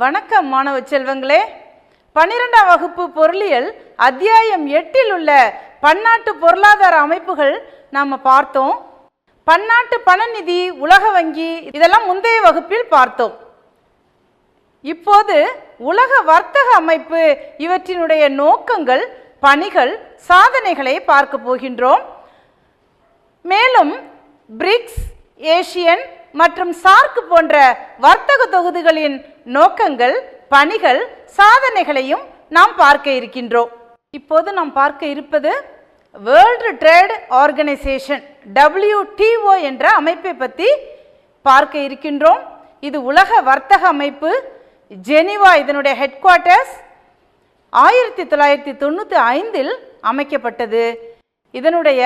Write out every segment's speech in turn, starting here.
வணக்கம் மாணவ செல்வங்களே. பன்னிரெண்டாம் வகுப்பு பொருளியல் அத்தியாயம் எட்டில் உள்ள பன்னாட்டு பொருளாதார அமைப்புகள் நாம் பார்த்தோம். பன்னாட்டு பணநிதி உலக வங்கி இதெல்லாம் முந்தைய வகுப்பில் பார்த்தோம். இப்போது உலக வர்த்தக அமைப்பு இவற்றினுடைய நோக்கங்கள் பணிகள் சாதனைகளை பார்க்க போகின்றோம். மேலும் பிரிக்ஸ் ஏசியன் மற்றும் சார்க் போன்ற வர்த்தக தொகுதிகளின் நோக்கங்கள் பணிகள் சாதனைகளையும் நாம் பார்க்க இருக்கின்றோம். இப்போது நாம் பார்க்க இருப்பது வேர்ல்டு ட்ரேட் ஆர்கனைசேஷன் டபிள்யூடிஓ என்ற அமைப்பை பற்றி பார்க்க இருக்கின்றோம். இது உலக வர்த்தக அமைப்பு ஜெனிவா இதனுடைய ஹெட் குவார்ட்டர்ஸ் ஆயிரத்தி தொள்ளாயிரத்தி தொண்ணூற்றி ஐந்தில் அமைக்கப்பட்டது. இதனுடைய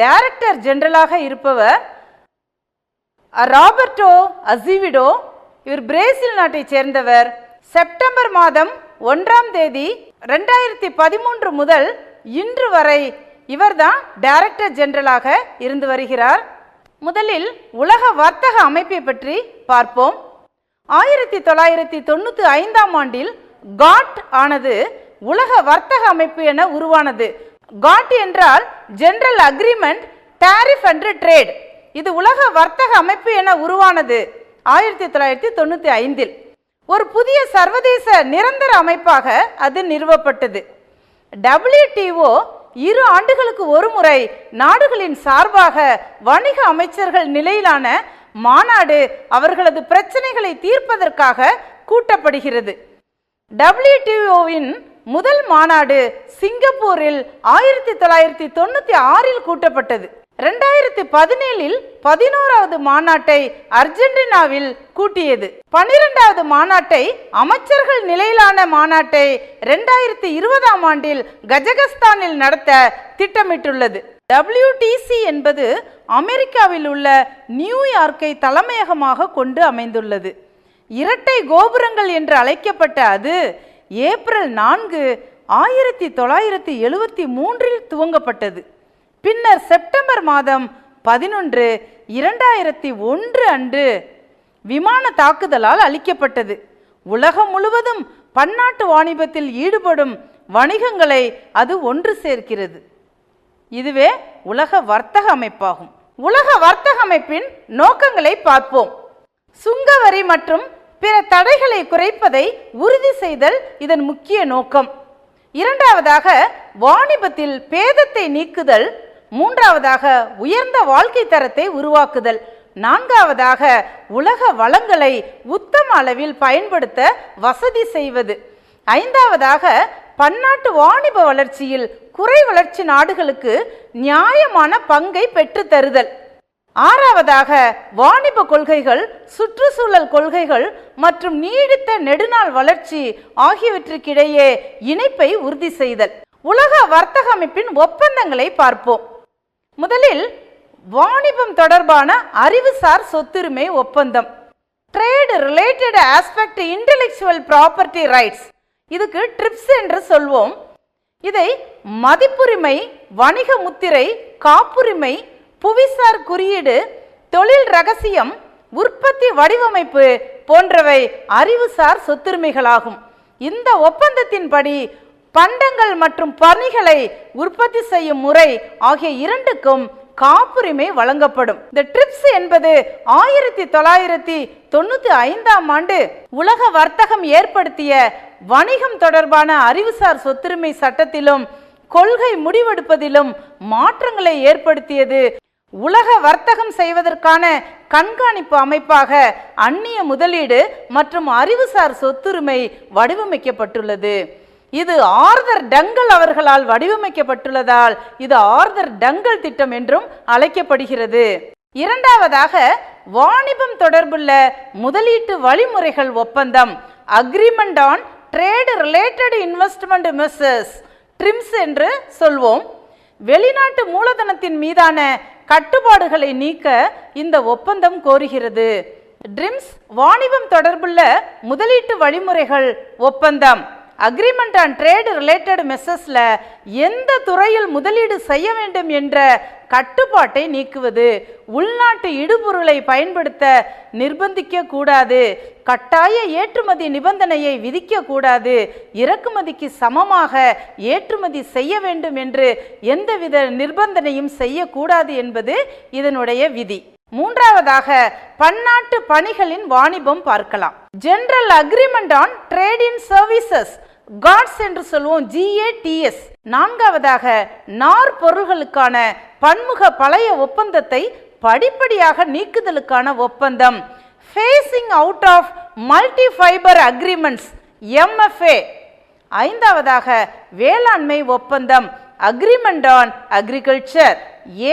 டைரக்டர் ஜெனரலாக இருப்பவர் ராபர்டோ அசிவிடோ இவர் பிரேசில் நாட்டைச் சேர்ந்தவர். செப்டம்பர் மாதம் ஒன்றாம் தேதி ரெண்டாயிரத்தி பதிமூன்று முதல் இன்று வரை இவர்தான் டைரக்டர் ஜெனரலாக இருந்து வருகிறார். முதலில் உலக வர்த்தக அமைப்பை பற்றி பார்ப்போம். ஆயிரத்தி தொள்ளாயிரத்தி தொண்ணூற்றி ஐந்தாம் ஆண்டில் காட் ஆனது உலக வர்த்தக அமைப்பு என உருவானது. காட் என்றால் general agreement tariff and trade. இது உலக வர்த்தக அமைப்பு என உருவானது. ஆயிரத்தி தொள்ளாயிரத்தி தொண்ணூற்றி ஐந்தில். ஒரு புதிய சர்வதேச நிரந்தர அமைப்பாக அது நிறுவப்பட்டது. டபிள்யூடிஓ இரு ஆண்டுகளுக்கு ஒரு முறை நாடுகளின் சார்பாக வணிக அமைச்சர்கள் நிலையிலான மாநாடு அவர்களது பிரச்சனைகளை தீர்ப்பதற்காக கூட்டப்படுகிறது. டபிள்யூடிஓவின் முதல் மாநாடு சிங்கப்பூரில் ஆயிரத்தி தொள்ளாயிரத்தி தொண்ணூற்றி ஆறில் கூட்டப்பட்டது. ரெண்டாயிரத்தி பதினேழில் பதினோராவது மாநாட்டை அர்ஜென்டினாவில் கூட்டியது. பனிரெண்டாவது மாநாட்டை அமைச்சர்கள் நிலையிலான மாநாட்டை ரெண்டாயிரத்தி இருபதாம் ஆண்டில் கஜகஸ்தானில் நடத்த திட்டமிட்டுள்ளது. டபிள்யூடிசி என்பது அமெரிக்காவில் உள்ள நியூயார்க்கை தலைமையகமாக கொண்டு அமைந்துள்ளது. இரட்டை கோபுரங்கள் என்று அழைக்கப்பட்ட அது ஏப்ரல் நான்கு ஆயிரத்தி தொள்ளாயிரத்தி எழுவத்தி மூன்றில் துவங்கப்பட்டது. பின்னர் செப்டம்பர் மாதம் பதினொன்று இரண்டாயிரத்தி ஒன்று அன்று விமான தாக்குதலால் அளிக்கப்பட்டது உலகம் முழுவதும் பன்னாட்டு வாணிபத்தில் ஈடுபடும் வணிகங்களை அது ஒன்று சேர்க்கிறது. இதுவே உலக வர்த்தக அமைப்பாகும். உலக வர்த்தக அமைப்பின் நோக்கங்களை பார்ப்போம். சுங்கவரி மற்றும் பிற தடைகளை குறைப்பதை உறுதி செய்தல் இதன் முக்கிய நோக்கம். இரண்டாவதாக வாணிபத்தில் பேதத்தை நீக்குதல் மூன்றாவதாக உயர்ந்த வாழ்க்கை தரத்தை உருவாக்குதல். நான்காவதாக உலக வளங்களை உத்தம அளவில் பயன்படுத்த வசதி செய்வது. ஐந்தாவதாக பன்னாட்டு வாணிப வளர்ச்சியில் குறை வளர்ச்சி நாடுகளுக்கு நியாயமான பங்கை பெற்றுத்தருதல் ஆறாவதாக வாணிப கொள்கைகள் சுற்றுச்சூழல் கொள்கைகள் மற்றும் நீடித்த நெடுநாள் வளர்ச்சி ஆகியவற்றுக்கிடையே இணைப்பை உறுதி செய்தல். உலக வர்த்தக அமைப்பின் ஒப்பந்தங்களை பார்ப்போம். முதலில் வாணிபம் தொடர்பான அறிவுசார் சொத்துரிமை ஒப்பந்தம். Trade related aspect intellectual property rights இதுக்கு ட்ரிப்ஸ் என்று சொல்வோம். இதை மதிப்புரிமை வணிக முத்திரை காப்புரிமை புவிசார் குறியீடு தொழில் ரகசியம் உற்பத்தி வடிவமைப்பு போன்றவை அறிவுசார் சொத்துரிமைகளாகும். இந்த ஒப்பந்தத்தின்படி பண்டங்கள் மற்றும் பணிகளை உற்பத்தி செய்யும் முறை ஆகிய இரண்டுக்கும் காப்புரிமை வழங்கப்படும். இந்த ட்ரிப்ஸ் என்பது ஆயிரத்தி தொள்ளாயிரத்தி தொண்ணூத்தி ஐந்தாம் ஆண்டு உலக வர்த்தகம் ஏற்படுத்திய வணிகம் தொடர்பான அறிவுசார் சொத்துரிமை சட்டத்திலும் கொள்கை முடிவெடுப்பதிலும் மாற்றங்களை ஏற்படுத்தியது. உலக வர்த்தகம் செய்வதற்கான கண்காணிப்பு அமைப்பாக அந்நிய முதலீடு மற்றும் அறிவுசார் சொத்துரிமை வடிவமைக்கப்பட்டுள்ளது. இது ஆர்தர் டங்கல் அவர்களால் வடிவமைக்கப்பட்டுள்ளதால் இது ஆர்தர் டங்கல் திட்டம் என்றும் அழைக்கப்படுகிறது. இரண்டாவதாக வாணிபம் தொடர்புள்ள முதலீட்டு வழிமுறைகள் ஒப்பந்தம் agreement on trade related investment measures TRIMs என்று சொல்வோம். வெளிநாட்டு மூலதனத்தின் மீதான கட்டுப்பாடுகளை நீக்க இந்த ஒப்பந்தம் கோருகிறது. ட்ரிம்ஸ் வாணிபம் தொடர்புள்ள முதலீட்டு வழிமுறைகள் ஒப்பந்தம். அக்ரிமெண்ட் ஆன் ட்ரேட் ரிலேட்டட் மெசஸில் எந்த துறையில் முதலீடு செய்ய வேண்டும் என்ற கட்டுப்பாட்டை நீக்குவது உள்நாட்டு இடுபொருளை பயன்படுத்த நிர்பந்திக்க கூடாது கட்டாய ஏற்றுமதி நிபந்தனையை விதிக்க கூடாது இறக்குமதிக்கு சமமாக ஏற்றுமதி செய்ய வேண்டும் என்று எந்தவித நிர்பந்தனையும் செய்யக்கூடாது என்பது இதனுடைய விதி. மூன்றாவதாக பன்னாட்டு பணிகளின் வாணிபம் பார்க்கலாம். General agreement on trade in services GATS என்று சொல்லுவோம் ஜிஏடிஎஸ் நான்காவதாக நார் பொருள்களுக்கான பன்முக பழைய ஒப்பந்தத்தை படிப்படியாக நீக்குதலுக்கான ஒப்பந்தம். Phasing out of multi fibre agreements M F A ஐந்தாவதாக வேளாண்மை ஒப்பந்தம் agreement on agriculture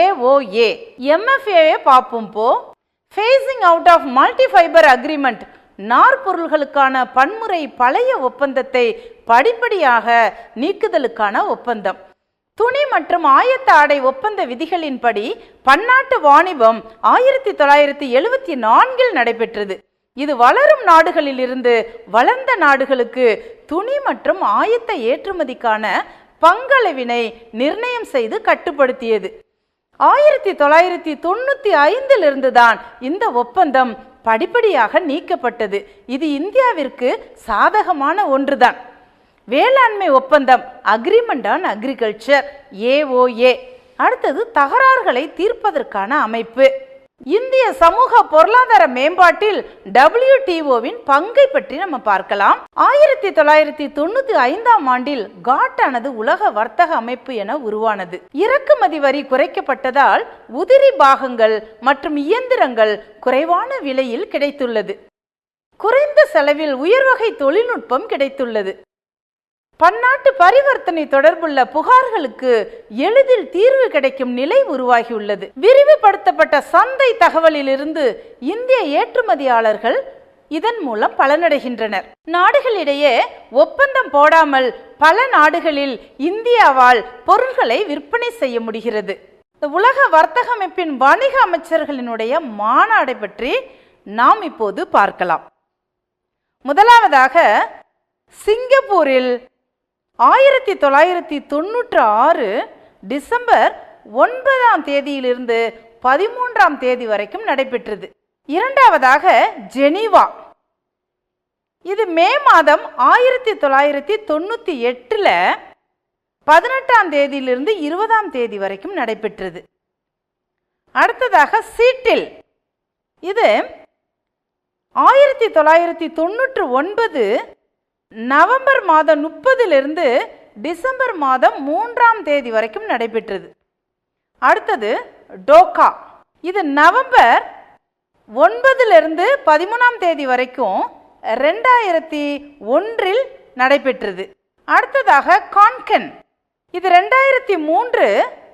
A O A எம்எஃப்ஏவே பார்ப்போம் போ. Phasing out of multi fibre agreement நார்பொருள்களுக்கான பன்முறை பழைய ஒப்பந்தத்தை படிப்படியாக நீக்குதலுக்கான ஒப்பந்தம். துணி மற்றும் ஆயத்த ஆடை ஒப்பந்த விதிகளின்படி பன்னாட்டு வாணிபம் ஆயிரத்தி தொள்ளாயிரத்தி எழுவத்தி நான்கில் நடைபெற்றது. இது வளரும் நாடுகளிலிருந்து வளர்ந்த நாடுகளுக்கு துணி மற்றும் ஆயத்த ஏற்றுமதிக்கான பங்களவினை நிர்ணயம் செய்து கட்டுப்படுத்தியது. ஆயிரத்தி தொள்ளாயிரத்தி தொண்ணூற்றி ஐந்திலிருந்து தான் இந்த ஒப்பந்தம் படிப்படியாக நீக்கப்பட்டது. இது இந்தியாவிற்கு சாதகமான ஒன்றுதான். வேளாண்மை ஒப்பந்தம் அக்ரிமெண்ட் ஆன் அக்ரிகல்ச்சர் ஏஓஏ அடுத்தது தகராறுகளை தீர்ப்பதற்கான அமைப்பு. இந்திய சமூக பொருளாதார மேம்பாட்டில் டபிள்யூடிஓவின் பங்கை பற்றி நம்ம பார்க்கலாம். ஆயிரத்தி தொள்ளாயிரத்தி தொண்ணூத்தி ஐந்தாம் ஆண்டில் காட்டானது உலக வர்த்தக அமைப்பு என உருவானது. இறக்குமதி வரி குறைக்கப்பட்டதால் உதிரி பாகங்கள் மற்றும் இயந்திரங்கள் குறைவான விலையில் கிடைத்துள்ளது. குறைந்த செலவில் உயர்வகை தொழில்நுட்பம் கிடைத்துள்ளது. பன்னாட்டு பரிவர்த்தனை தொடர்புள்ள புகார்களுக்கு எளிதில் தீர்வு கிடைக்கும் நிலை உருவாகியுள்ளது. விரிவுபடுத்தப்பட்ட சந்தை தகவலிலிருந்து இந்திய ஏற்றுமதியாளர்கள் இதன் மூலம் பலனடைகின்றனர். நாடுகளிடையே ஒப்பந்தம் போடாமல் பல நாடுகளில் இந்தியாவால் பொருட்களை விற்பனை செய்ய முடிகிறது. இந்த உலக வர்த்தக அமைப்பின் வணிக அமைச்சர்களினுடைய மாநாடை பற்றி நாம் இப்போது பார்க்கலாம். முதலாவதாக சிங்கப்பூரில் ஆயிரத்தி தொள்ளாயிரத்தி தொண்ணூற்று ஆறு டிசம்பர் ஒன்பதாம் தேதியிலிருந்து பதிமூன்றாம் தேதி வரைக்கும் நடைபெற்றது. இரண்டாவதாக ஜெனீவா. இது மே மாதம் ஆயிரத்தி தொள்ளாயிரத்தி தொண்ணூற்றி எட்டில் பதினெட்டாம் தேதியிலிருந்து இருபதாம் தேதி வரைக்கும் நடைபெற்றது. அடுத்ததாக சீட்டில். இது ஆயிரத்தி தொள்ளாயிரத்தி தொண்ணூற்று ஒன்பது நவம்பர் மாதம் முப்பதிலிருந்து டிசம்பர் மாதம் மூன்றாம் தேதி வரைக்கும் நடைபெற்றது. அடுத்தது டோக்கா. இது நவம்பர் ஒன்பதிலிருந்து பதிமூணாம் தேதி வரைக்கும் ரெண்டாயிரத்தி ஒன்றில் நடைபெற்றது. அடுத்ததாக கான்கன். இது ரெண்டாயிரத்தி மூன்று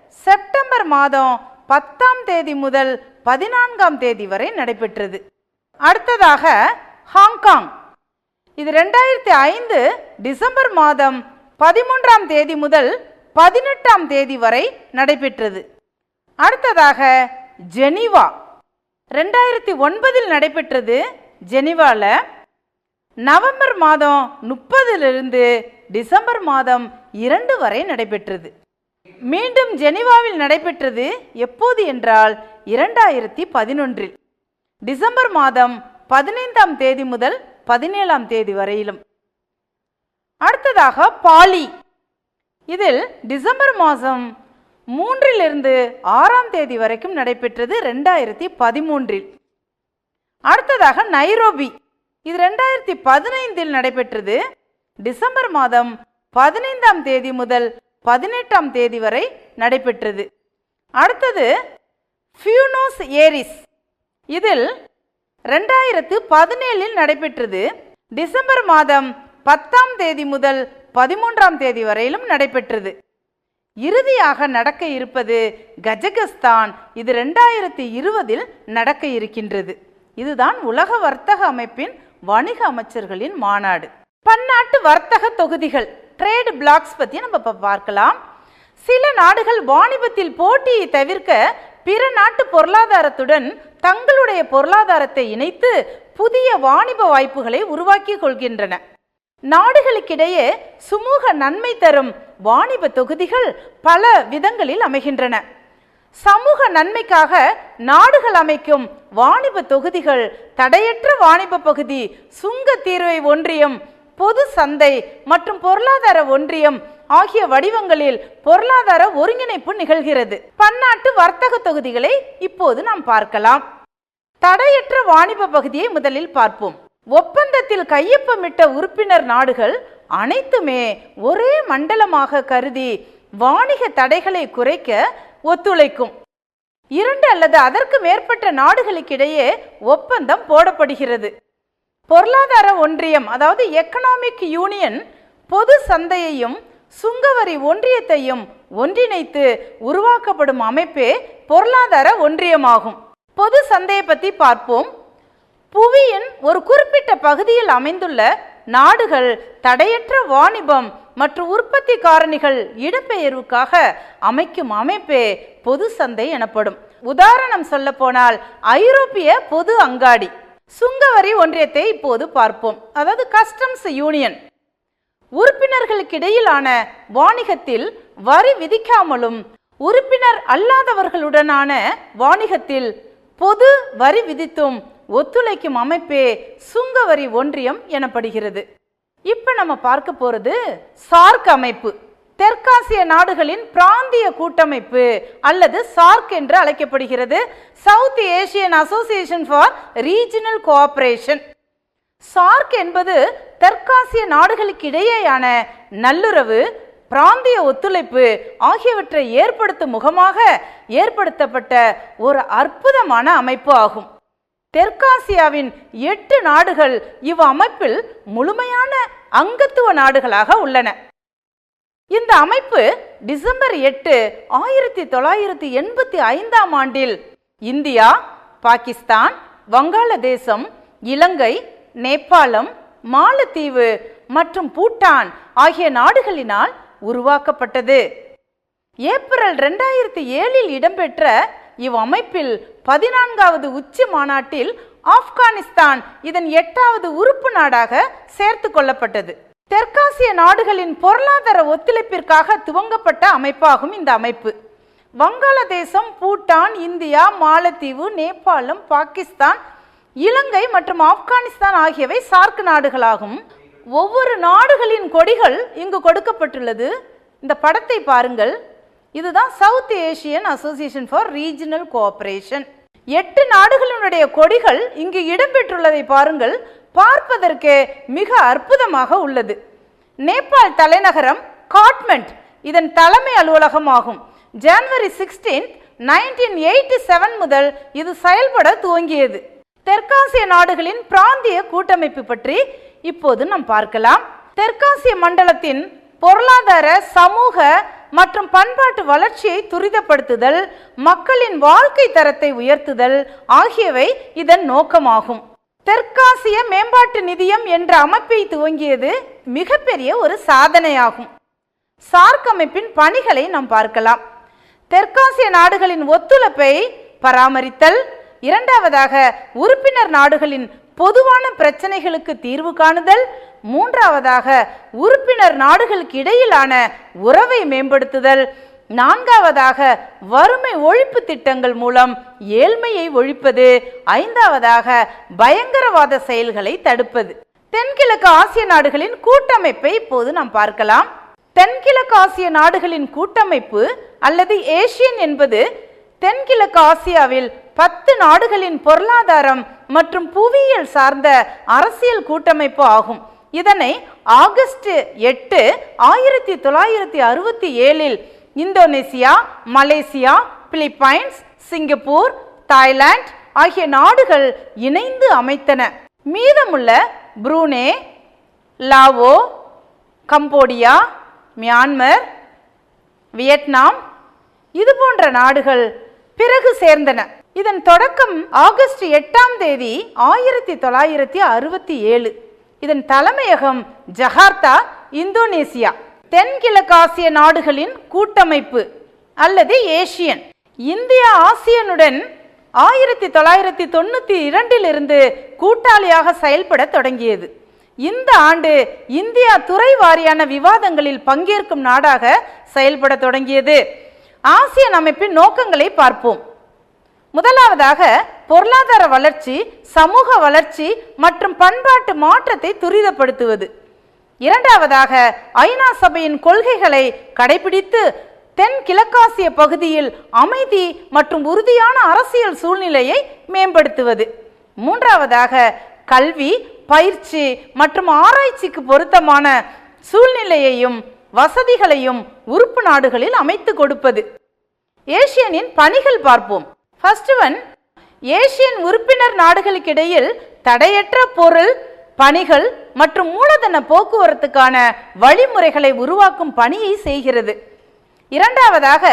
செப்டம்பர் மாதம் பத்தாம் தேதி முதல் பதினான்காம் தேதி வரை நடைபெற்றது. அடுத்ததாக ஹாங்காங். இது ரெண்டாயிரத்தி ஐந்து டிசம்பர் மாதம் பதிமூன்றாம் தேதி முதல் பதினெட்டாம் தேதி வரை நடைபெற்றது. அடுத்ததாக ஜெனீவா. ரெண்டாயிரத்தி ஒன்பதில் நடைபெற்றது ஜெனீவாவில் நவம்பர் மாதம் முப்பதிலிருந்து டிசம்பர் மாதம் இரண்டு வரை நடைபெற்றது. மீண்டும் ஜெனீவாவில் நடைபெற்றது எப்போது என்றால் இரண்டாயிரத்தி பதினொன்றில். டிசம்பர் மாதம் பதினைந்தாம் தேதி முதல் பதினேழாம் தேதி வரையிலும். அடுத்ததாக பாலி. இதில் டிசம்பர் மாதம் மூன்றிலிருந்து ஆறாம் தேதி வரைக்கும் நடைபெற்றது ரெண்டாயிரத்தி பதிமூன்றில். அடுத்ததாக நைரோபி. இது ரெண்டாயிரத்தி பதினைந்தில் நடைபெற்றது டிசம்பர் மாதம் பதினைந்தாம் தேதி முதல் பதினெட்டாம் தேதி வரை நடைபெற்றது. அடுத்தது ஃபியூனோஸ் ஏரிஸ். இதில் ரெண்டாயிரத்து பதினேழில் நடைபெற்றது. டிசம்பர் மாதம் பத்தாம் தேதி முதல் பதிமூன்றாம் தேதி வரையிலும் நடைபெற்றது. இறுதியாக நடக்க இருப்பது கஜகஸ்தான். இது ரெண்டாயிரத்தி இருபதில் நடக்க இருக்கின்றது. இதுதான் உலக வர்த்தக அமைப்பின் வணிக அமைச்சர்களின் மாநாடு. பன்னாட்டு வர்த்தக தொகுதிகள் ட்ரேட் பிளாக்ஸ் பற்றி நம்ம இப்போ பார்க்கலாம். சில நாடுகள் வாணிபத்தில் போட்டியை தவிர்க்க பிற நாட்டு பொருளாதாரத்துடன் தங்களுடைய பொருளாதாரத்தை இணைத்து புதிய வாணிப வாய்ப்புகளை உருவாக்கி கொள்கின்றன. நாடுகளுக்கிடையே சுமூக நன்மை தரும் வாணிப தொகுதிகள் பல விதங்களில் அமைகின்றன. சமூக நன்மைக்காக நாடுகள் அமைக்கும் வாணிப தொகுதிகள் தடையற்ற வாணிப பகுதி சுங்க தீர்வை ஒன்றியம் பொது சந்தை மற்றும் பொருளாதார ஒன்றியம் ஆகிய வடிவங்களில் பொருளாதார ஒருங்கிணைப்பு நிகழ்கிறது. பன்னாட்டு வர்த்தக தொகுதிகளை இப்போது நாம் பார்க்கலாம். தடையற்ற வாணிப பகுதியை முதலில் பார்ப்போம். ஒப்பந்தத்தில் கையொப்பமிட்ட உறுப்பினர் நாடுகள் அனைத்துமே ஒரே மண்டலமாக கருதி வாணிக தடைகளை குறைக்க ஒத்துழைக்கும். இரண்டு அல்லது அதற்கு மேற்பட்ட நாடுகளுக்கிடையே ஒப்பந்தம் போடப்படுகிறது. பொருளாதார ஒன்றியம் அதாவது எக்கனாமிக் யூனியன் பொது சந்தையையும் சுங்கவரி ஒன்றியத்தையும் ஒன்றிணைத்து உருவாக்கப்படும் அமைப்பே பொருளாதார ஒன்றியமாகும். பொது சந்தையை பற்றி பார்ப்போம். புவியின் ஒரு குறிப்பிட்ட பகுதியில் அமைந்துள்ள நாடுகள் தடையற்ற வாணிபம் மற்றும் உற்பத்தி காரணிகள் இடம்பெயர்வுக்காக அமைக்கும் அமைப்பே பொது சந்தை எனப்படும். உதாரணம் சொல்ல போனால் ஐரோப்பிய பொது அங்காடி. சுங்கவரி ஒன்றியத்தை இப்போது பார்ப்போம். அதாவது கஸ்டம்ஸ் யூனியன். உறுப்பினர்களுக்கிடையிலான வாணிகத்தில் வரி விதிக்காமலும் உறுப்பினர் அல்லாதவர்களுடனான வாணிகத்தில் பொது வரி விதித்தும் ஒத்துழைக்கும் அமைப்பே சுங்க வரி ஒன்றியம் எனப்படுகிறது. இப்போ நம்ம பார்க்க போகிறது சார்க் அமைப்பு. தெற்காசிய நாடுகளின் பிராந்திய கூட்டமைப்பு அல்லது சார்க் என்று அழைக்கப்படுகிறது. South Asian association for regional cooperation. SAARC என்பது தெற்காசிய நாடுகளுக்கு இடையேயான நல்லுறவு பிராந்திய ஒத்துழைப்பு ஆகியவற்றை ஏற்படுத்தும் முகமாக ஏற்படுத்தப்பட்ட ஒரு அற்புதமான அமைப்பு ஆகும். தெற்காசியாவின் எட்டு நாடுகள் இவ் அமைப்பில் முழுமையான அங்கத்துவ நாடுகளாக உள்ளன. இந்த அமைப்பு டிசம்பர் எட்டு ஆயிரத்தி தொள்ளாயிரத்தி எண்பத்தி ஐந்தாம் ஆண்டில் இந்தியா பாகிஸ்தான் வங்காளதேசம் இலங்கை நேபாளம் மாலத்தீவு மற்றும் பூட்டான் ஆகிய நாடுகளினால் உருவாக்கப்பட்டது. ஏப்ரல் ரெண்டாயிரத்தி ஏழில் இடம்பெற்ற இவ் அமைப்பில் பதினான்காவது உச்சி மாநாட்டில் ஆப்கானிஸ்தான் இதன் எட்டாவது உறுப்பு நாடாக சேர்த்து கொள்ளப்பட்டது. தெற்காசிய நாடுகளின் பொருளாதார ஒத்துழைப்பிற்காக துவங்கப்பட்ட அமைப்பாகும் இந்த அமைப்பு. வங்காளதேசம் பூட்டான் இந்தியா மாலத்தீவு நேபாளம் பாகிஸ்தான் இலங்கை மற்றும் ஆப்கானிஸ்தான் ஆகியவை சார்க் நாடுகளாகும். ஒவ்வொரு நாடுகளின் கொடிகள் இங்கு கொடுக்கப்பட்டுள்ளது. இந்த படத்தை பாருங்கள். இதுதான் South Asian association for regional cooperation எட்டு நாடுகளினுடைய கொடிகள் இங்கு இடம்பெற்றுள்ளதை பாருங்கள். பார்ப்பதற்கே மிக அற்புதமாக உள்ளது. நேபாள் தலைநகரம் காட்மெண்ட் இதன் தலைமை அலுவலகம் ஆகும். January sixteen nineteen eighty seven முதல் இது செயல்பட துவங்கியது. தெற்காசிய நாடுகளின் பிராந்திய கூட்டமைப்பு பற்றி இப்போது நாம் பார்க்கலாம். தெற்காசிய மண்டலத்தின் பொருளாதார சமூக மற்றும் பண்பாட்டு வளர்ச்சியை துரிதப்படுத்துதல் மக்களின் வாழ்க்கை தரத்தை உயர்த்துதல் ஆகியவை இதன் நோக்கமாகும். தெற்காசிய மேம்பாட்டு நிதியம் என்ற அமைப்பை துவங்கியது மிகப்பெரிய ஒரு சாதனையாகும். சார்க் அமைப்பின் பணிகளை நாம் பார்க்கலாம். தெற்காசிய நாடுகளின் ஒத்துழைப்பை பராமரித்தல் இரண்டாவதாக உறுப்பினர் நாடுகளின் பொதுவான பிரச்சனைகளுக்கு தீர்வு காணுதல். மூன்றாவதாக உறுப்பினர் நாடுகளுக்கு இடையிலான உறவை மேம்படுத்துதல். நான்காவதாக வறுமை ஒழிப்பு திட்டங்கள் மூலம் ஏழ்மையை ஒழிப்பது. ஐந்தாவதாக பயங்கரவாத செயல்களை தடுப்பது. தென்கிழக்கு ஆசிய நாடுகளின் கூட்டமைப்பை இப்போது நாம் பார்க்கலாம். தென்கிழக்கு ஆசிய நாடுகளின் கூட்டமைப்பு அல்லது ஏசியன் என்பது தென்கிழக்கு ஆசியாவில் பத்து நாடுகளின் பொருளாதாரம் மற்றும் புவியியல் சார்ந்த அரசியல் கூட்டமைப்பு ஆகும். இதனை ஆகஸ்ட் எட்டு ஆயிரத்தி தொள்ளாயிரத்தி அறுபத்தி ஏழில் Indonesia Malaysia Philippines Singapore Thailand ஆகிய நாடுகள் இணைந்து அமைத்தன. மீதமுள்ள Brunei Lao Cambodia Myanmar Vietnam இது போன்ற நாடுகள் பிறகு சேர்ந்தன. இதன் தொடக்கம் ஆகஸ்ட் எட்டாம் தேதி ஆயிரத்தி தொள்ளாயிரத்தி அறுபத்தி ஏழு. இதன் தலைமையகம் ஜகார்த்தா இந்தோனேசியா. தென்கிழக்காசிய நாடுகளின் கூட்டமைப்பு அல்லது ஏசியன் இந்தியா ஆசியனுடன் ஆயிரத்தி தொள்ளாயிரத்தி தொண்ணூற்றி இரண்டிலிருந்து கூட்டாளியாக செயல்பட தொடங்கியது. இந்த ஆண்டு இந்தியா துறை வாரியான விவாதங்களில் பங்கேற்கும் நாடாக செயல்பட தொடங்கியது. ஆசியன் அமைப்பின் நோக்கங்களை பார்ப்போம். முதலாவதாக பொருளாதார வளர்ச்சி சமூக வளர்ச்சி மற்றும் பண்பாட்டு மாற்றத்தை துரிதப்படுத்துவது. இரண்டாவதாக ஐநா சபையின் கொள்கைகளை கடைபிடித்து தென் கிழக்காசிய பகுதியில் அமைதி மற்றும் உறுதியான அரசியல் சூழ்நிலையை மேம்படுத்துவது. மூன்றாவதாக கல்வி பயிற்சி மற்றும் ஆராய்ச்சிக்கு பொருத்தமான சூழ்நிலையையும் வசதிகளையும் உறுப்பு நாடுகளில் அமைத்து கொடுப்பது. ஏசியனின் பணிகள் பார்ப்போம். ஃபர்ஸ்ட் ஒன் ஏசியன் உறுப்பினர் நாடுகளுக்கிடையில் தடையற்ற பொருள் பணிகள் மற்றும் மூலதன போக்குவரத்துக்கான வழிமுறைகளை உருவாக்கும் பணியை செய்கிறது. இரண்டாவதாக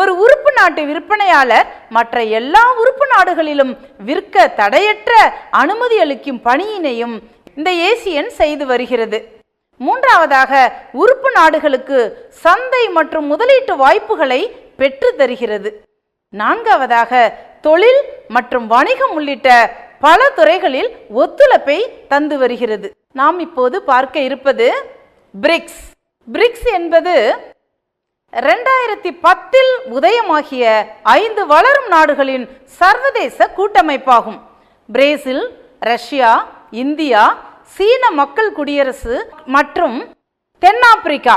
ஒரு உறுப்பு நாட்டு விற்பனையாளர் மற்ற எல்லா உறுப்பு நாடுகளிலும் விற்க தடையற்ற அனுமதி அளிக்கும் பணியினையும் இந்த ஏசியன் செய்து வருகிறது. மூன்றாவதாக உறுப்பு நாடுகளுக்கு சந்தை மற்றும் முதலீட்டு வாய்ப்புகளை பெற்று தருகிறது. நான்காவதாக தொழில் மற்றும் வணிகம் உள்ளிட்ட பல துறைகளில் ஒத்துழைப்பை தந்து வருகிறது. நாம் இப்போது பார்க்க இருப்பது பிரிக்ஸ். பிரிக்ஸ் என்பது ரெண்டாயிரத்தி பத்தில் உதயமாகிய ஐந்து வளரும் நாடுகளின் சர்வதேச கூட்டமைப்பாகும். பிரேசில் ரஷ்யா இந்தியா சீன மக்கள் குடியரசு மற்றும் தென்னாப்பிரிக்கா.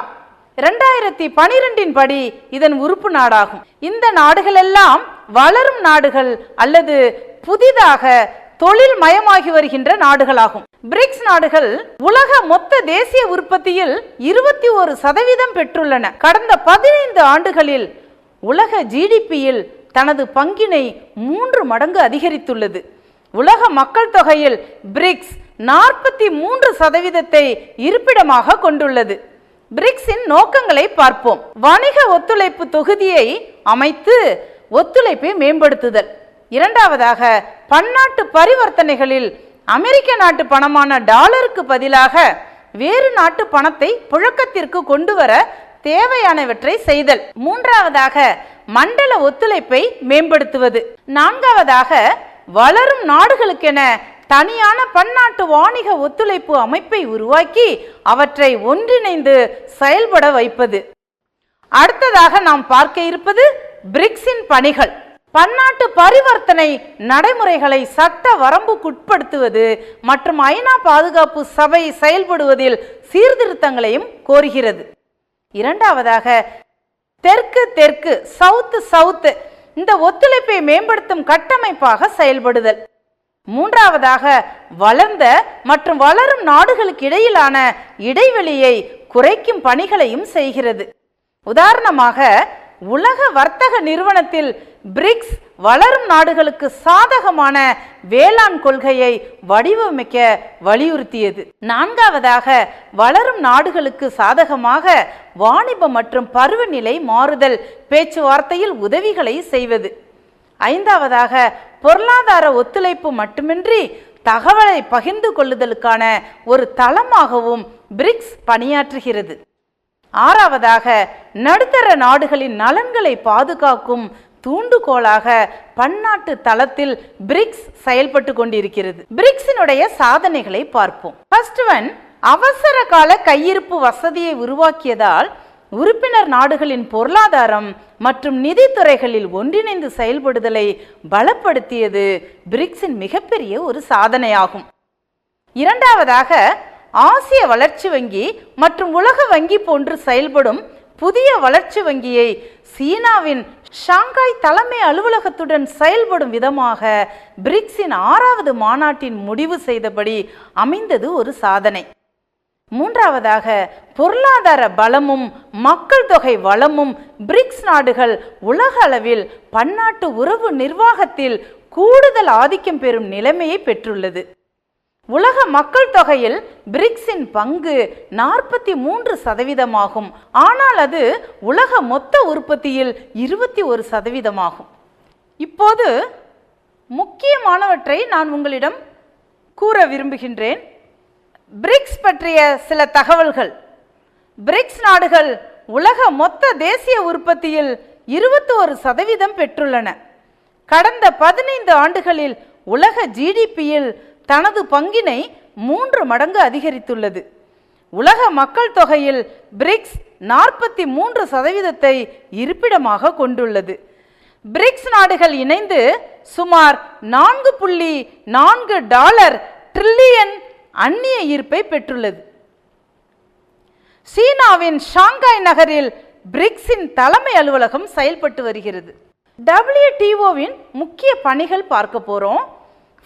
இரண்டாயிரத்தி பனிரெண்டின் படி இதன் உறுப்பு நாடாகும். இந்த நாடுகளெல்லாம் வளரும் நாடுகள் அல்லது புதிதாக தொழில் மயமாகி வருகின்ற நாடுகளாகும். பிரிக்ஸ் நாடுகள் உலக மொத்த தேசிய உற்பத்தியில் இருபத்தி ஒரு சதவீதம் பெற்றுள்ளன. கடந்த பதினைந்து ஆண்டுகளில் உலக ஜிடிபியில் தனது பங்கினை மூன்று மடங்கு அதிகரித்துள்ளது. உலக மக்கள் தொகையில் பிரிக்ஸ் நாற்பத்தி மூன்று சதவீதத்தை இருப்பிடமாக கொண்டுள்ளது. பிரிக்ஸின் நோக்கங்களை பார்ப்போம். வணிக ஒத்துழைப்பு தொகுதியை அமைத்து ஒத்துழைப்பை மேம்படுத்துதல். இரண்டாவதாக பன்னாட்டு பரிவர்த்தனைகளில் அமெரிக்க நாட்டு பணமான டாலருக்கு பதிலாக வேறு நாட்டு பணத்தை புழக்கத்திற்கு கொண்டு வர தேவையானவற்றை செய்தல். மூன்றாவதாக மண்டல ஒத்துழைப்பை மேம்படுத்துவது. நான்காவதாக வளரும் நாடுகளுக்கென தனியான பன்னாட்டு வாணிக ஒத்துழைப்பு அமைப்பை உருவாக்கி அவற்றை ஒன்றிணைந்து செயல்பட வைப்பது. அடுத்ததாக நாம் பார்க்க இருப்பது பிரிக்ஸின் பணிகள். பன்னாட்டு பரிவர்த்தனை நடைமுறைகளை சட்ட வரம்புக்குட்படுத்துவது மற்றும் ஐநா பாதுகாப்பு சபை செயல்படுவதில் சீர்திருத்தங்களையும் கோருகிறது. இரண்டாவதாக தெற்கு தெற்கு சவுத்து சவுத்து இந்த ஒத்துழைப்பை மேம்படுத்தும் கட்டமைப்பாக செயல்படுதல். மூன்றாவதாக வளர்ந்த மற்றும் வளரும் நாடுகளுக்கு இடையிலான இடைவெளியை குறைக்கும் பணிகளையும் செய்கிறது. உதாரணமாக உலக வர்த்தக நிறுவனத்தில் பிரிக்ஸ் வளரும் நாடுகளுக்கு சாதகமான வேளாண் கொள்கையை வடிவமைக்க வலியுறுத்தியது. நான்காவதாக வளரும் நாடுகளுக்கு சாதகமாக வாணிப மற்றும் பருவநிலை மாறுதல் பேச்சுவார்த்தையில் உதவிகளை செய்வது. ஐந்தாவதாக பொருளாதார ஒத்துழைப்பு மட்டுமின்றி தகவலை பகிர்ந்து கொள்ளுதலுக்கான ஒரு தளமாகவும் பிரிக்ஸ் பணியாற்றுகிறது. ஆறாவதாக நடுத்தர நாடுகளின் நலன்களை பாதுகாக்கும் தூண்டுகோலாக பன்னாட்டு தளத்தில் பிரிக்ஸ் செயல்பட்டு கொண்டிருக்கிறது. பிரிக்ஸினுடைய சாதனைகளை பார்ப்போம். ஃபர்ஸ்ட் ஒன் அவசர கால கையிருப்பு வசதியை உருவாக்கியதால் உறுப்பினர் நாடுகளின் பொருளாதாரம் மற்றும் நிதித்துறைகளில் ஒன்றிணைந்து செயல்படுதலை பலப்படுத்தியது பிரிக்ஸின் மிகப்பெரிய ஒரு சாதனையாகும். இரண்டாவதாக ஆசிய வளர்ச்சி வங்கி மற்றும் உலக வங்கி போன்று செயல்படும் புதிய வளர்ச்சி வங்கியை சீனாவின் ஷாங்காய் தலைமை அலுவலகத்துடன் செயல்படும் விதமாக பிரிக்ஸின் ஆறாவது மாநாட்டின் முடிவு செய்தபடி அமைந்தது ஒரு சாதனை. மூன்றாவதாக பொருளாதார பலமும் மக்கள் தொகை வளமும் பிரிக்ஸ் நாடுகள் உலக அளவில் பன்னாட்டு உறவு நிர்வாகத்தில் கூடுதல் ஆதிக்கம் பெறும் நிலைமையை பெற்றுள்ளது. உலக மக்கள் தொகையில் பிரிக்ஸின் பங்கு நாற்பத்தி மூன்று சதவீதமாகும். ஆனால் அது உலக மொத்த உற்பத்தியில் இருபத்தி ஒரு சதவீதமாகும். இப்போது முக்கியமானவற்றை நான் உங்களிடம் கூற விரும்புகின்றேன். பிரிக்ஸ் பற்றிய சில தகவல்கள். பிரிக்ஸ் நாடுகள் உலக மொத்த தேசிய உற்பத்தியில் இருபத்தி ஒரு சதவீதம் பெற்றுள்ளன. கடந்த பதினைந்து ஆண்டுகளில் உலக ஜிடிபியில் தனது பங்கினை மூன்று மடங்கு அதிகரித்துள்ளது. உலக மக்கள் தொகையில் பிரிக்ஸ் நாற்பத்தி மூன்று சதவீதத்தை இருப்பிடமாக கொண்டுள்ளது. பிரிக்ஸ் நாடுகள் இணைந்து சுமார் நான்கு புள்ளி நான்கு டாலர் ட்ரில்லியன் அந்நிய ஈர்ப்பை பெற்றுள்ளது. சீனாவின் ஷாங்காய் நகரில் பிரிக்ஸின் தலைமை அலுவலகம் செயல்பட்டு வருகிறது. டபிள்யூடிஓவின் முக்கிய பணிகள் பார்க்க போகிறோம்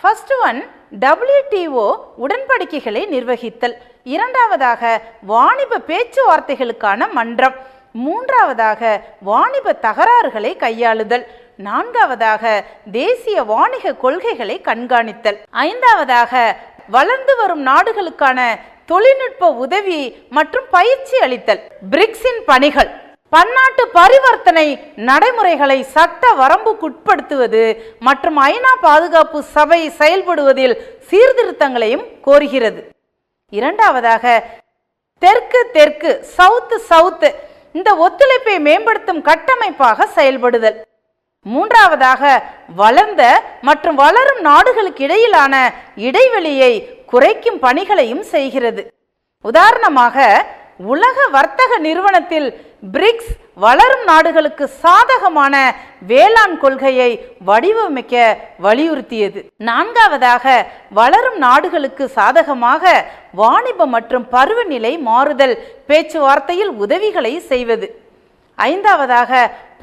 ஃபர்ஸ்ட் ஒன் டபிள்யூடிஓ உடன்படிக்கைகளை நிர்வகித்தல். இரண்டாவதாக வாணிப பேச்சுவார்த்தைகளுக்கான மன்றம். மூன்றாவதாக வாணிப தகராறுகளை கையாளுதல். நான்காவதாக தேசிய வாணிக கொள்கைகளை கண்காணித்தல். ஐந்தாவதாக வளர்ந்து வரும் நாடுகளுக்கான தொழில்நுட்ப உதவி மற்றும் பயிற்சி அளித்தல் பிரிக்ஸின் பணிகள் பன்னாட்டு பரிவர்த்தனை நடைமுறைகளை சட்ட வரம்புக்குட்படுத்துவது மற்றும் ஐநா பாதுகாப்பு சபை செயல்படுவதில் சீர்திருத்தங்களையும் கோருகிறது. இரண்டாவதாக தெற்கு தெற்கு சவுத்து சவுத்து இந்த ஒத்துழைப்பை மேம்படுத்தும் கட்டமைப்பாக செயல்படுதல். மூன்றாவதாக வளர்ந்த மற்றும் வளரும் நாடுகளுக்கு இடையிலான இடைவெளியை குறைக்கும் பணிகளையும் செய்கிறது. உதாரணமாக உலக வர்த்தக நிறுவனத்தில் பிரிக்ஸ் வளரும் நாடுகளுக்கு சாதகமான வேளாண் கொள்கையை வடிவமைக்க வலியுறுத்தியது. நான்காவதாக வளரும் நாடுகளுக்கு சாதகமாக வாணிப மற்றும் பருவநிலை மாறுதல் பேச்சுவார்த்தையில் உதவிகளை செய்வது. ஐந்தாவதாக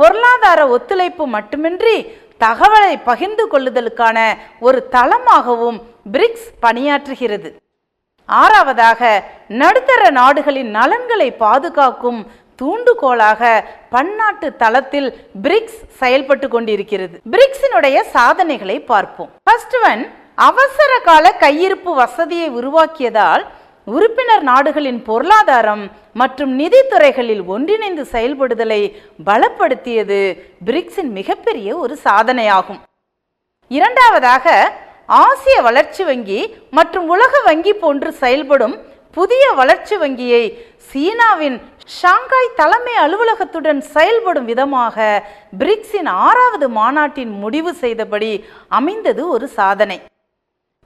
பொருளாதார ஒத்துழைப்பு மட்டுமின்றி தகவலை பகிர்ந்து கொள்ளுதலுக்கான ஒரு தளமாகவும் பிரிக்ஸ் பணியாற்றுகிறது. ஆறாவதாக நடுத்தர நாடுகளின் நலன்களை பாதுகாக்கும் தூண்டுகோலாக பன்னாட்டு தளத்தில் பிரிக்ஸ் செயல்பட்டு கொண்டிருக்கிறது. பிரிக்ஸினுடைய சாதனைகளை பார்ப்போம். ஃபர்ஸ்ட் ஒன் அவசர கால கையிருப்பு வசதியை உருவாக்கியதால் உறுப்பினர் நாடுகளின் பொருளாதாரம் மற்றும் நிதித்துறைகளில் ஒன்றிணைந்து செயல்படுதலை பலப்படுத்தியது பிரிக்ஸின் மிகப்பெரிய ஒரு சாதனையாகும். இரண்டாவதாக ஆசிய வளர்ச்சி வங்கி மற்றும் உலக வங்கி போன்று செயல்படும் புதிய வளர்ச்சி வங்கியை சீனாவின் ஷாங்காய் தலைமை அலுவலகத்துடன் செயல்படும் விதமாக பிரிக்ஸின் ஆறாவது மாநாட்டின் முடிவு செய்தபடி அமைந்தது ஒரு சாதனை.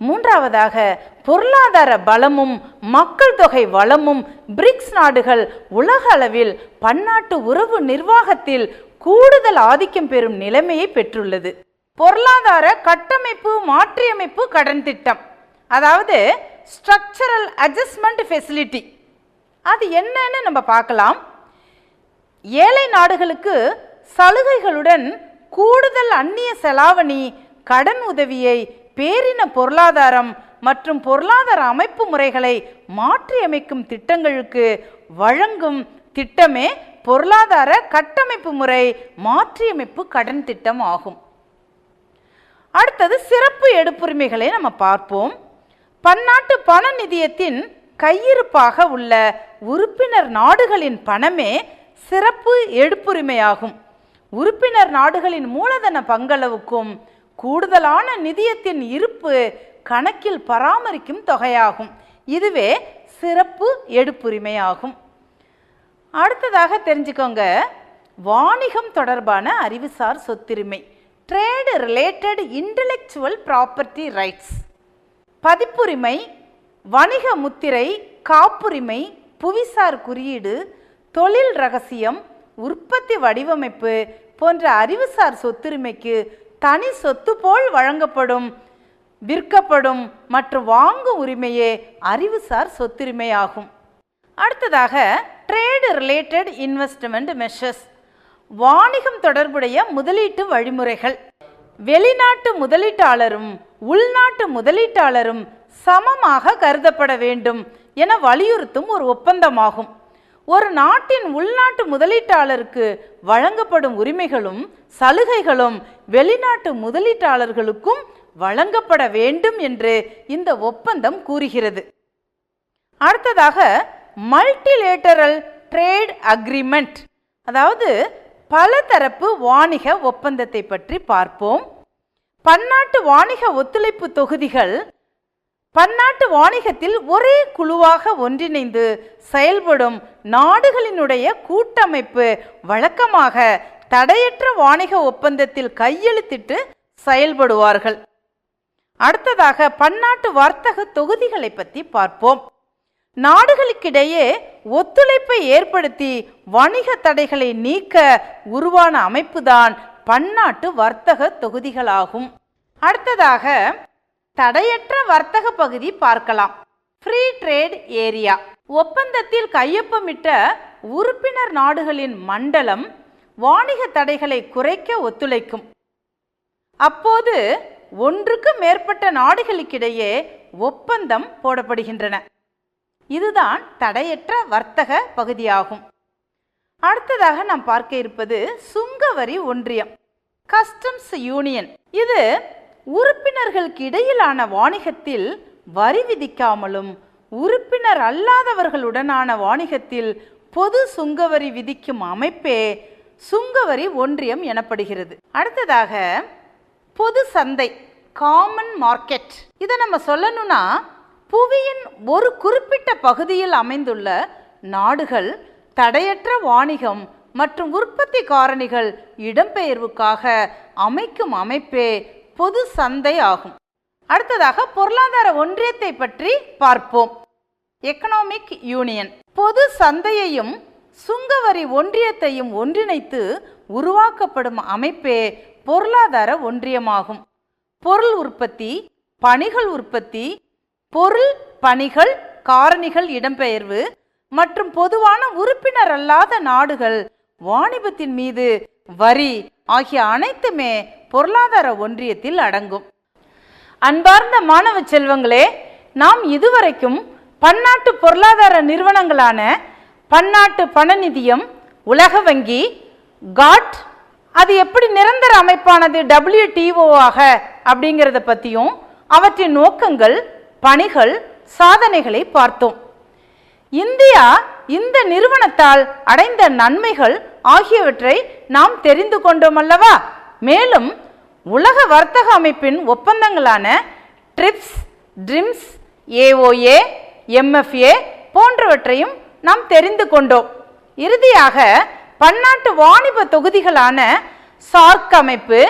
மூன்றாவதாக பொருளாதார பலமும் மக்கள் தொகை வளமும் பிரிக்ஸ் நாடுகள் உலக அளவில் பன்னாட்டு உறவு நிர்வாகத்தில் கூடுதல் ஆதிக்கம் பெறும் நிலைமையை பெற்றுள்ளது. பொருளாதார கட்டமைப்பு மாற்றியமைப்பு கடன் திட்டம் அதாவது ஸ்ட்ரக்சரல் அட்ஜஸ்ட்மெண்ட் ஃபெசிலிட்டி. அது என்னன்னு நம்ம பார்க்கலாம். ஏழை நாடுகளுக்கு சலுகைகளுடன் கூடுதல் அந்நிய செலாவணி கடன் உதவியை பேரின பொருளாதாரம் மற்றும் பொருளாதார அமைப்பு முறைகளை மாற்றியமைக்கும் திட்டங்களுக்கு வழங்கும் திட்டமே பொருளாதார கட்டமைப்பு முறை மாற்றியமைப்பு கடன் திட்டம் ஆகும். அடுத்தது சிறப்பு எடுப்புரிமைகளை நம்ம பார்ப்போம். பன்னாட்டு பண நிதியத்தின் கையிருப்பாக உள்ள உறுப்பினர் நாடுகளின் பணமே சிறப்பு எடுப்புரிமையாகும். உறுப்பினர் நாடுகளின் மூலதன பங்களவுக்கும் கூடுதலான நிதியத்தின் இருப்பு கணக்கில் பராமரிக்கும் தொகையாகும். இதுவே சிறப்பு எடுப்புரிமையாகும். அடுத்ததாக தெரிஞ்சுக்கோங்க. வாணிகம் தொடர்பான அறிவுசார் சொத்துரிமை trade related intellectual property rights பதிப்புரிமை வணிக முத்திரை காப்புரிமை புவிசார் குறியீடு தொழில் ரகசியம் உற்பத்தி வடிவமைப்பு போன்ற அறிவுசார் சொத்துரிமைக்கு தனி சொத்து போல் வழங்கப்படும் விற்கப்படும் மற்றும் வாங்கும் உரிமையே அறிவுசார் சொத்துரிமையாகும். அடுத்ததாக ட்ரேடு ரிலேட்டட் இன்வெஸ்ட்மெண்ட் மெஷர்ஸ் வாணிகம் தொடர்புடைய முதலீட்டு வழிமுறைகள். வெளிநாட்டு முதலீட்டாளரும் உள்நாட்டு முதலீட்டாளரும் சமமாக கருதப்பட வேண்டும் என வலியுறுத்தும் ஒரு ஒப்பந்தமாகும். ஒரு நாட்டின் உள்நாட்டு முதலீட்டாளருக்கு வழங்கப்படும் உரிமைகளும் சலுகைகளும் வெளிநாட்டு முதலீட்டாளர்களுக்கும் வழங்கப்பட வேண்டும் என்று இந்த ஒப்பந்தம் கூறுகிறது. அடுத்ததாக மல்டிலேட்டரல் ட்ரேட் அக்ரிமெண்ட் அதாவது பலதரப்பு வாணிக ஒப்பந்தத்தை பற்றி பார்ப்போம். பன்னாட்டு வாணிக ஒத்துழைப்பு தொகுதிகள் பன்னாட்டு வாணிகத்தில் ஒரே குழுவாக ஒன்றிணைந்து செயல்படும் நாடுகளினுடைய கூட்டமைப்பு வழக்கமாக தடையற்ற வாணிக ஒப்பந்தத்தில் கையெழுத்திட்டு செயல்படுவார்கள். அடுத்ததாக பன்னாட்டு வர்த்தக தொகுதிகளை பற்றி பார்ப்போம். நாடுகளுக்கிடையே ஒத்துழைப்பை ஏற்படுத்தி வணிக தடைகளை நீக்க உருவான அமைப்புதான் பன்னாட்டு வர்த்தக தொகுதிகளாகும். அடுத்ததாக தடையற்ற வர்த்தக பகுதி பார்க்கலாம். ஃப்ரீ ட்ரேட் ஏரியா ஒப்பந்தத்தில் கையொப்பமிட்ட உறுப்பினர் நாடுகளின் மண்டலம் வாணிக தடைகளை குறைக்க ஒத்துழைக்கும். அப்போது ஒன்றுக்கு மேற்பட்ட நாடுகளுக்கிடையே ஒப்பந்தம் போடப்படுகின்றன. இதுதான் தடையற்ற வர்த்தக பகுதியாகும். அடுத்ததாக நாம் பார்க்க இருப்பது சுங்கவரி ஒன்றியம். கஸ்டம்ஸ் யூனியன் இது உறுப்பினர்களுக்கு இடையிலான வாணிகத்தில் வரி விதிக்காமலும் உறுப்பினர் அல்லாதவர்களுடனான வாணிகத்தில் பொது சுங்கவரி விதிக்கும் அமைப்பே சுங்கவரி ஒன்றியம் எனப்படுகிறது. அடுத்ததாக பொது சந்தை காமன் மார்க்கெட் இதை நம்ம சொல்லணும்னா புவியின் ஒரு குறிப்பிட்ட பகுதியில் அமைந்துள்ள நாடுகள் தடையற்ற வாணிகம் மற்றும் உற்பத்தி காரணிகள் இடம்பெயர்வுக்காக அமைக்கும் அமைப்பே பொது சந்தை ஆகும். அடுத்ததாக பொருளாதார ஒன்றியத்தை பற்றி பார்ப்போம். எக்கனாமிக் யூனியன் பொது சந்தையையும் சுங்கவரி ஒன்றியத்தையும் ஒன்றிணைத்து உருவாக்கப்படும் அமைப்பே பொருளாதார ஒன்றியமாகும். பொருள் உற்பத்தி பணிகள் உற்பத்தி பொருள் பணிகள் காரணிகள் இடம்பெயர்வு மற்றும் பொதுவான உறுப்பினர் அல்லாத நாடுகள் வாணிபத்தின் மீது வரி ஆகிய அனைத்துமே பொருளாதார ஒன்றியத்தில் அடங்கும். அன்பார்ந்த மாணவ செல்வங்களே நாம் இதுவரைக்கும் பன்னாட்டு பொருளாதார நிறுவனங்களான பன்னாட்டு பண நிதியம் உலக வங்கி காட் அது எப்படி நிரந்தர அமைப்பானது WTO ஆக அப்படிங்கிறத பற்றியும் அவற்றின் நோக்கங்கள் பணிகள் சாதனைகளை பார்த்தோம். இந்தியா இந்த நிறுவனத்தால் அடைந்த நன்மைகள் ஆகியவற்றை நாம் தெரிந்து கொண்டோம் அல்லவா? மேலும் உலக வர்த்தக அமைப்பின் ஒப்பந்தங்களான ட்ரிப்ஸ் ட்ரிம்ஸ் ஏஓஏ எம்எஃப்ஏ போன்றவற்றையும் நாம் தெரிந்து கொண்டோம். இறுதியாக பன்னாட்டு வாணிப தொகுதிகளான சார்க் அமைப்பு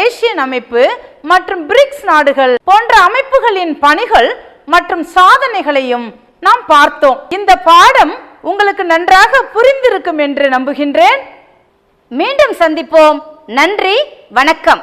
ஏசியன் அமைப்பு மற்றும் பிரிக்ஸ் நாடுகள் போன்ற அமைப்புகளின் பணிகள் மற்றும் சாதனைகளையும் நாம் பார்த்தோம். இந்த பாடம் உங்களுக்கு நன்றாக புரிந்திருக்கும் என்று நம்புகின்றேன். மீண்டும் சந்திப்போம். நன்றி வணக்கம்.